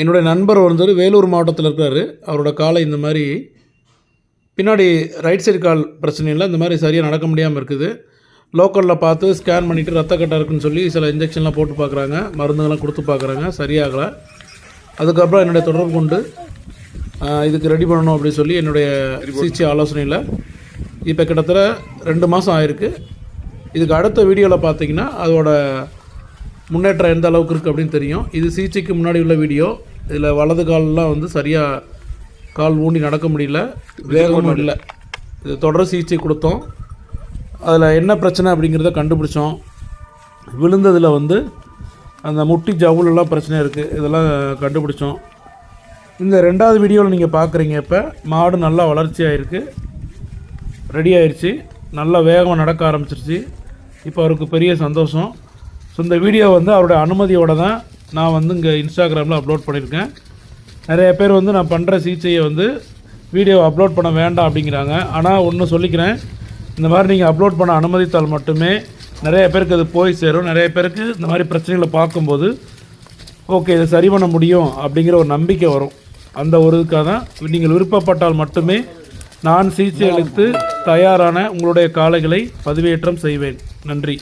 என்னுடைய நண்பர் வந்து வேலூர் மாவட்டத்தில் இருக்கிறார். அவரோட காலை இந்த மாதிரி பின்னாடி ரைட் சைடு கால் பிரச்சனை இல்லை. இந்த மாதிரி சரியாக நடக்க முடியாமல் இருக்குது. லோக்கலில் பார்த்து ஸ்கேன் பண்ணிவிட்டு ரத்த கட்டை இருக்குன்னு சொல்லி சில இன்ஜெக்ஷன்லாம் போட்டு பார்க்குறாங்க. மருந்துகள்லாம் கொடுத்து பார்க்குறாங்க. சரியாகலை. அதுக்கப்புறம் என்னுடைய தொடர்பு கொண்டு இதுக்கு ரெடி பண்ணணும் அப்படின்னு சொல்லி என்னுடைய சிகிச்சை ஆலோசனையில் இப்போ கிட்டத்தட்ட ரெண்டு மாதம் ஆயிருக்கு. இதுக்கு அடுத்த வீடியோவில் பார்த்தீங்கன்னா அதோட முன்னேற்றம் எந்த அளவுக்கு இருக்குது அப்படின்னு தெரியும். இது சிகிச்சைக்கு முன்னாடி உள்ள வீடியோ. இதில் வலது கால்லாம் வந்து சரியாக கால் ஊண்டி நடக்க முடியல. வேகமும் இல்லை. இது தொடர் சிகிச்சை கொடுத்தோம். அதில் என்ன பிரச்சனை அப்படிங்கிறத கண்டுபிடிச்சோம். விழுந்ததில் வந்து அந்த முட்டி ஜவுலெல்லாம் பிரச்சனை இருக்குது இதெல்லாம் கண்டுபிடிச்சோம். இந்த ரெண்டாவது வீடியோவில் நீங்கள் பார்க்குறீங்க இப்போ மாடு நல்லா வளர்ச்சியாக இருக்குது ரெடி ஆயிடுச்சு நல்லா வேகமாக நடக்க ஆரம்பிச்சிருச்சு. இப்போ அவருக்கு பெரிய சந்தோஷம். ஸோ இந்த வீடியோ வந்து அவருடைய அனுமதியோடு தான் நான் வந்து இங்கே இன்ஸ்டாகிராமில் அப்லோட் பண்ணியிருக்கேன் நிறைய பேர் வந்து நான் பண்ணுற சிகிச்சையை வந்து வீடியோ அப்லோட் பண்ண வேண்டாம் அப்படிங்கிறாங்க. ஆனால் ஒன்று சொல்லிக்கிறேன். இந்த மாதிரி நீங்கள் அப்லோட் பண்ண அனுமதித்தால் மட்டுமே நிறைய பேருக்கு அது போய் சேரும். நிறைய பேருக்கு இந்த மாதிரி பிரச்சனைகளை பார்க்கும்போது ஓகே இதை சரி பண்ண முடியும் அப்படிங்கிற ஒரு நம்பிக்கை வரும். அந்த ஒரு இதுக்காக தான் நீங்கள் விருப்பப்பட்டால் மட்டுமே நான் சிகிச்சை அளித்து தயாரான உங்களுடைய காலைகளை பதிவேற்றம் செய்வேன். நன்றி.